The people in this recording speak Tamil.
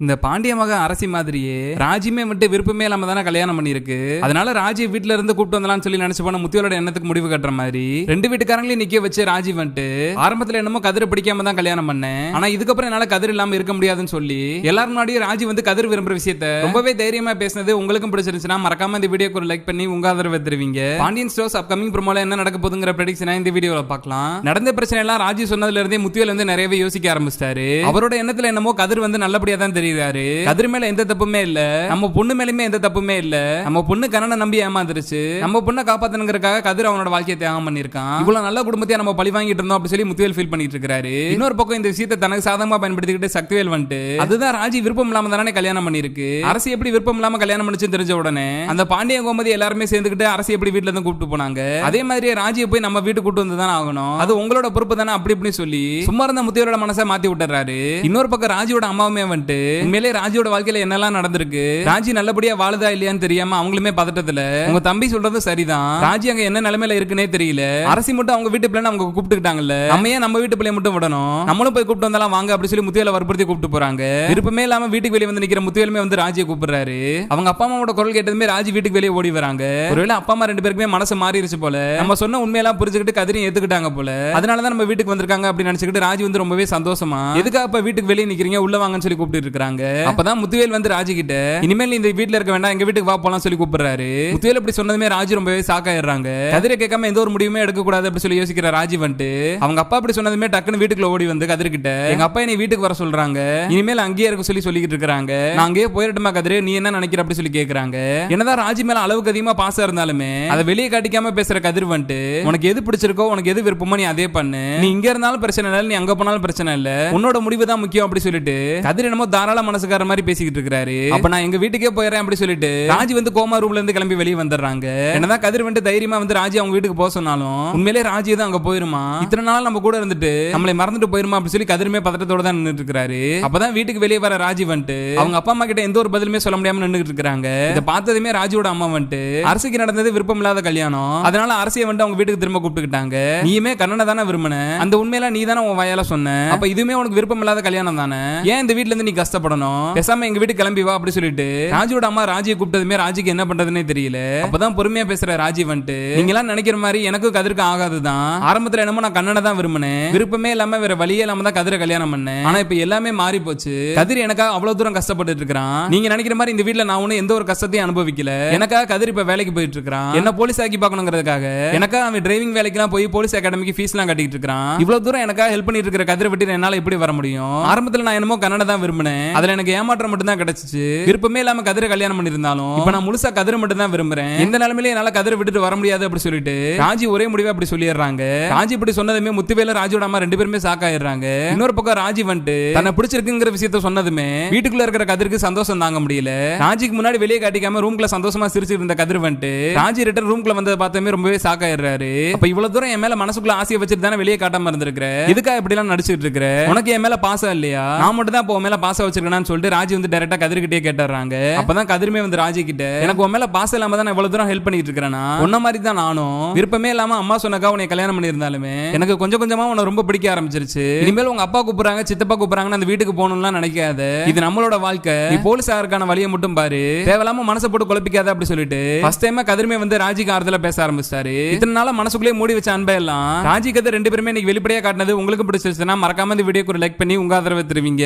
இந்த பாண்டிய மக அரசி மாதிரியே ராஜியுமே வந்துட்டு விருப்பமே இல்லாம தானே கல்யாணம் பண்ணிருக்கு அதனால ராஜி வீட்டுல இருந்து கூப்பிட்டு வந்தலாம்னு சொல்லி நினைச்சு போன முத்தியோட எண்ணத்துக்கு முடிவு கட்டுற மாதிரி ரெண்டு வீட்டுக்காரங்களையும் நிக்க வச்சு ராஜி வந்துட்டு ஆரம்பத்துல என்னமோ கதிர பிடிக்காம தான் கல்யாணம் பண்ணேன். ஆனா இதுக்கப்புறம் என்னால கதிர் இல்லாம இருக்க முடியாதுன்னு சொல்லி எல்லாரும் முன்னாடியும் ராஜி வந்து கதிர் விரும்புற விஷயத்த ரொம்பவே தைரியமா பேசினது உங்களுக்கும் பிடிச்சிருந்துச்சுன்னா மறக்காம இந்த வீடியோக்கு ஒரு லைக் பண்ணி உங்க ஆதரவு தருவீங்க. பாண்டியன் ஸ்டோர்ஸ் அப்கமிங் ப்ரோமோல என்ன நடக்க போதுங்கிற ப்ரெடிக்ஷனா இந்த வீடியோல பார்க்கலாம். நடந்த பிரச்சனை எல்லாம் ராஜி சொன்னதுல இருந்தே முத்தியோல வந்து நிறையவே யோசிக்க ஆரம்பிச்சிட்டாரு. அவரோட எண்ணத்துல என்னமோ கதிர் வந்து நல்லபடியா தான் தெரியும் தெரியுறாரு கதிர் மேல எந்த தப்புமே இல்ல. நம்ம பொண்ணு மேலுமே எந்த தப்புமே இல்ல. நம்ம பொண்ணு கண்ணனை நம்பி ஏமாந்துருச்சு. நம்ம பொண்ணை காப்பாத்தணுங்கிறதுக்காக கதிர் அவனோட வாழ்க்கையை தியாகம் பண்ணிருக்கான் இவ்வளவு நல்ல குடும்பத்தையா நம்ம பழி வாங்கிட்டு இருந்தோம் அப்படி சொல்லி முத்துவேல் ஃபீல் பண்ணிட்டு இருக்காரு இன்னொரு பக்கம் இந்த விஷயத்தை தனக்கு சாதகமா பயன்படுத்திக்கிட்டு சக்திவேல் வந்துட்டு அதுதான் ராஜி விருப்பம் இல்லாம தானே கல்யாணம் பண்ணிருக்கு அரசு எப்படி விருப்பம் இல்லாம கல்யாணம் பண்ணிச்சு தெரிஞ்ச உடனே அந்த பாண்டிய கோமதி எல்லாருமே சேர்ந்துக்கிட்டு அரசு எப்படி வீட்டுல இருந்து கூப்பிட்டு போனாங்க. அதே மாதிரி ராஜியை போய் நம்ம வீட்டுக்கு கூட்டு வந்து தான் ஆகணும். அது உங்களோட பொறுப்பு தானே அப்படி இப்படி சொல்லி சும்மா இருந்த முத்தியோட மனசை மாத்தி விட்டுறாரு. இன்னொரு பக்கம் ராஜியோட அம்மாவுமே வந்துட்டு உண்மையிலே ராஜியோட வாழ்க்கையில என்னெல்லாம் நடந்திருக்கு? ராஜி நல்லபடியா வாழுதா இல்லையான்னு தெரியாம அவங்களுமே பதட்டத்துல. உங்க தம்பி சொல்றது சரிதான். ராஜி அங்க என்ன நிலைமையில இருக்குன்னே தெரியல. அரசி மட்டும் அவங்க வீட்டு பிள்ளை அவங்க கூப்பிட்டுக்கிட்டாங்கல்ல. நம்ம ஏன் நம்ம வீட்டு பிள்ளைய மட்டும் விடணும்? நம்மளும் போய் கூப்பிட்டு வந்தாலும் வாங்க அப்படி சொல்லி முத்தியால வற்புறுத்தி கூப்பிட்டு போறாங்க. விருப்பமே இல்லாம வீட்டுக்கு வெளியே வந்து நிக்கிற முத்தியாலுமே வந்து ராஜியை கூப்பிடுறாரு. அவங்க அப்பா அம்மாவோட குரல் கேட்டதுமே ராஜி வீட்டுக்கு வெளியே ஓடி வராங்க. ஒருவேளை அப்பா அம்மா ரெண்டு பேருக்குமே மனசு மாறிடுச்சு போல. நம்ம சொன்ன உண்மையெல்லாம் புரிஞ்சுக்கிட்டு கதிரையும் ஏத்துக்கிட்டாங்க போல. அதனாலதான் நம்ம வீட்டுக்கு வந்திருக்காங்க அப்படின்னு நினைச்சுக்கிட்டு ராஜி வந்து ரொம்பவே சந்தோஷமா எதுக்காக இப்ப வீட்டுக்கு வெளியே நிக்கிறீங்க? உள்ள வாங்கன்னு சொல்லி கூப்பிட்டு இருக்காங்க அப்பதான் முத்துவேல் வந்து ராஜு கிட்ட இனிமேல் நீ இந்த வீட்டுல இருக்க வேண்டாம் எங்க வீட்டுக்கு வா போலாம் சொல்லி கூப்பிடுறாரு. முத்துவேல் இப்படி சொன்னதுமே ராஜி ரொம்பவே சாக்காயிடுறாங்க கதிரை கேட்காம எந்த ஒரு முடிவுமே எடுக்க கூடாது அப்படி சொல்லி யோசிக்கிற ராஜி வந்துட்டு அவங்க அப்பா இப்படி சொன்னதுமே டக்குன்னு வீட்டுக்குள்ள ஓடி வந்து கதிர் கிட்ட எங்க அப்பா என்னை வீட்டுக்கு வர சொல்றாங்க. இனிமேல் அங்கேயே இருக்க சொல்லி சொல்லிக்கிட்டு இருக்காங்க நான் அங்கேயே போயிடட்டுமா கதிரு? நீ என்ன நினைக்கிற? அப்படி சொல்லி கேக்குறாங்க. என்னதான் ராஜி மேல அளவுக்கு அதிகமா பாசம் இருந்தாலுமே அதை வெளியே காட்டிக்காம பேசுற கதிர் வந்துட்டு உனக்கு எது பிடிச்சிருக்கோ உனக்கு எது விருப்பமோ நீ அதே பண்ணு. நீ இங்க இருந்தாலும் பிரச்சனை இல்லை நீ அங்க போனாலும் பிரச்சனை இல்ல. உன்னோட முடிவு தான் முக்கியம் அப்படி சொல்லிட்டு கதிர் என்னமோ தாராள மனசுக்கார மாதிரி பேசிக்கிட்டு இருக்காரு அப்ப நான் எங்க வீட்டுக்கே போயிடறேன் அப்படி சொல்லிட்டு ராஜி வந்து கோமா ரூம்ல இருந்து கிளம்பி வெளியே வந்துடுறாங்க. என்னதான் கதிர் வந்து தைரியமா வந்து ராஜி அவங்க வீட்டுக்கு போக சொன்னாலும் உண்மையிலே ராஜி தான் அங்க போயிருமா? இத்தனை நாள் நம்ம கூட இருந்துட்டு நம்மளை மறந்துட்டு போயிருமா அப்படி சொல்லி கதிருமே பதட்டத்தோட தான் நின்றுட்டு இருக்காரு அப்பதான் வீட்டுக்கு வெளியே வர ராஜி வந்துட்டு அவங்க அப்பா அம்மா கிட்ட எந்த ஒரு பதிலுமே சொல்ல முடியாம நின்றுட்டு இருக்காங்க இதை பார்த்ததுமே ராஜியோட அம்மா வந்துட்டு அரசுக்கு நடந்தது விருப்பம் இல்லாத கல்யாணம். அதனால அரசியை வந்து அவங்க வீட்டுக்கு திரும்ப கூப்பிட்டுக்கிட்டாங்க. நீயுமே கண்ணனை தானே விரும்பின. அந்த உண்மையில நீ தானே உன் வயல சொன்ன. அப்ப இதுவுமே உனக்கு விருப்பம் இல்லாத கல்யாணம் தானே? ஏன் இந்த வீட்டுல இருந்து நீ கஷ்டம் கஷ்டப்படணும் பேசாம எங்க வீட்டு கிளம்பி வா அப்படி சொல்லிட்டு ராஜுவோட அம்மா ராஜியை கூப்பிட்டதுமே ராஜிக்கு என்ன பண்றதுன்னே தெரியல. அப்பதான் பொறுமையா பேசுற ராஜி வந்துட்டு நீங்க எல்லாம் நினைக்கிற மாதிரி எனக்கும் கதிர்க்கு ஆகாதுதான். ஆரம்பத்துல என்னமோ நான் கண்ணனை தான் விரும்பினேன். விருப்பமே இல்லாம வேற வழியே இல்லாம தான் கதிரை கல்யாணம் பண்ணேன். ஆனா இப்ப எல்லாமே மாறி போச்சு கதிர் எனக்காக அவ்வளவு தூரம் கஷ்டப்பட்டு இருக்கிறான். நீங்க நினைக்கிற மாதிரி இந்த வீட்டுல நான் ஒண்ணு எந்த ஒரு கஷ்டத்தையும் அனுபவிக்கல. எனக்காக கதிர் இப்ப வேலைக்கு போயிட்டு இருக்கான் என்ன போலீஸ் ஆக்கி பாக்கணுங்கிறதுக்காக எனக்காக அவன் டிரைவிங் வேலைக்கெல்லாம் போய் போலீஸ் அகாடமிக்கு ஃபீஸ் எல்லாம் கட்டிட்டு இருக்கான் இவ்வளவு தூரம் எனக்காக ஹெல்ப் பண்ணிட்டு இருக்கிற கதிரை விட்டு என்னால எப்படி வர முடியும்? ஆரம்பத்துல நான் என்னமோ கன்னட தான் விரும்பினேன். அதுல எனக்கு ஏமாற்றம் மட்டும் தான் கிடைச்சிச்சு. விருப்பமே இல்லாம கதிர கல்யாணம் பண்ணிருந்தாலும் இப்ப நான் முழுசா கதிர மட்டும் தான் விரும்புறேன். இந்த நிலைமையில என்னால கதிர விட்டுட்டு வர முடியாது அப்படி சொல்லிட்டு ராஜி ஒரே முடிவை அப்படி சொல்லிடுறாங்க. ராஜி இப்படி சொன்னதுமே முத்துவேல ராஜியோட அம்மா ரெண்டு பேருமே சாக்காயிடுறாங்க இன்னொரு பக்கம் ராஜி வந்துட்டு தன்னை பிடிச்சிருக்குங்கிற விஷயத்த சொன்னதுமே வீட்டுக்குள்ள இருக்கிற கதிருக்கு சந்தோஷம் தாங்க முடியல. ராஜிக்கு முன்னாடி வெளியே காட்டிக்காம ரூம்ல சந்தோஷமா சிரிச்சிட்டு இருந்த கதிர் வந்துட்டு ராஜி ரிட்டர்ன் ரூம்ல வந்ததை பார்த்தமே ரொம்பவே சாக்காயிடுறாரு அப்ப இவ்வளவு தூரம் என் மேல மனசுக்குள்ள ஆசையை வச்சுட்டு தானே வெளியே காட்டாம இருந்திருக்கிற? இதுக்கா இப்படி எல்லாம் நடிச்சிட்டு இருக்கிற? உனக்கு என் மேல பாசம் இல்லையா? நான் மட்டும் தான் இப்போ உன் மேல பாசம் வச்சிருக்கேன்னு சொல்லிட்டு ராஜி வந்து டைரக்டா கதிர்கிட்டே கேட்டுறாங்க. அப்பதான் கதிருமே வந்து ராஜி கிட்ட எனக்கு உன் மேல பாசம் இல்லாம தான் இவ்வளவு தூரம் ஹெல்ப் பண்ணிட்டு இருக்கிறேன்னா உன்ன மாதிரி தான் நானும். விருப்பமே இல்லாம அம்மா சொன்னக்கா உன்னை கல்யாணம் பண்ணியிருந்தாலுமே எனக்கு கொஞ்சம் கொஞ்சமா உன்னை ரொம்ப பிடிக்க ஆரம்பிச்சிருச்சு. இனிமேல் உங்க அப்பா கூப்பிடுறாங்க சித்தப்பா கூப்பிடுறாங்கன்னு அந்த வீட்டுக்கு போகணும்லாம் நினைக்காத. இது நம்மளோட வாழ்க்கை. நீ போலீஸ் ஆகிறதுக்கான வழியை மட்டும் பாரு. தேவையில்லாம மனசை போட்டு குழப்பிக்காத அப்படி சொல்லிட்டு ஃபர்ஸ்ட் டைம் கதிர்மே வந்து ராஜிக்கு ஆறுதல பேச ஆரம்பிச்சாரு இத்தனை நாள மனசுக்குள்ளே மூடி வச்ச அன்பை எல்லாம் ராஜி கதை ரெண்டு பேருமே இன்னைக்கு வெளிப்படையா காட்டினது உங்களுக்கு பிடிச்சிருச்சுன்னா மறக்காம இந்த வீடியோக்கு ஒரு லைக் பண்ணி உங்க ஆதரவை தருவீங்க.